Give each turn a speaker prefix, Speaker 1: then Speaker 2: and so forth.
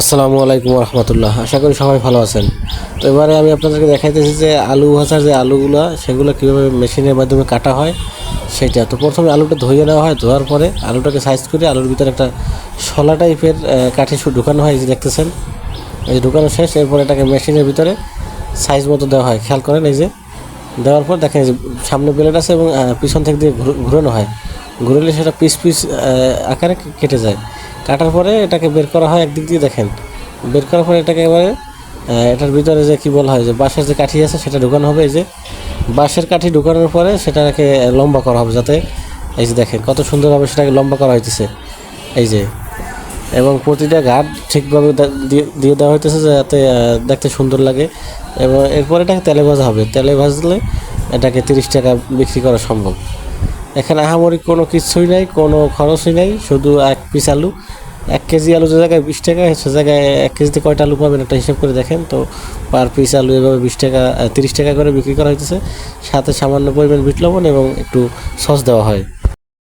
Speaker 1: আসসালামু আলাইকুম রহমতুল্লাহ আশা করি সবাই ভালো আছেন। তো এবারে আমি আপনাদেরকে দেখাইতেছি যে আলু ভাজার যে আলুগুলো, সেগুলো কীভাবে মেশিনের মাধ্যমে কাটা হয় সেটা। তো প্রথমে আলুটা ধুয়ে নেওয়া হয়, ধোয়ার পরে আলুটাকে সাইজ করে আলুর ভিতরে একটা শলা টাইপের কাঠি ঢুকানো হয় যে দেখতেছেন। এই ঢুকানো শেষ, এরপর এটাকে মেশিনের ভিতরে সাইজ মতো দেওয়া হয়। খেয়াল করেন, এই যে দেওয়ার পর দেখেন যে সামনে প্লেট আছে এবং পিছন থেকে দিয়ে ঘুরানো হয়। ঘুরলে সেটা পিস পিস আকারে কেটে যায়। কাটার পরে এটাকে বের করা হয় একদিক দিয়ে দেখেন। বের করার পরে এটাকে এবারে এটার ভিতরে যে কি বলা হয়, যে বাঁশের যে কাঠি আছে সেটা ঢুকানো হবে, এই যে বাঁশের কাঠি ঢুকানোর পরে সেটাকে লম্বা করা হবে যাতে, এই যে দেখেন কত সুন্দরভাবে সেটাকে লম্বা করা হইতেছে। এই যে, এবং প্রতিটা ঘাট ঠিকভাবে দিয়ে- দেওয়া হইতেছে যাতে দেখতে সুন্দর লাগে। এবং এরপর এটাকে তেলে ভাজা হবে। তেলে ভাজলে এটাকে তিরিশ টাকা বিক্রি করা সম্ভব। এখানে আহামরি কোনো কিছুই নাই, কোনো খরচই নাই, শুধু এক পিস আলু, এক কেজি আলু যে জায়গায় বিশ টাকা, সে জায়গায় এক কেজিতে কয়টা আলু পাবেন একটা হিসাব করে দেখেন। তো পার পিস আলু এভাবে বিশ টাকা, তিরিশ টাকা করে বিক্রি করা হইতেছে। সাথে সামান্য পরিমাণ বিট লবণ এবং একটু সস দেওয়া হয়।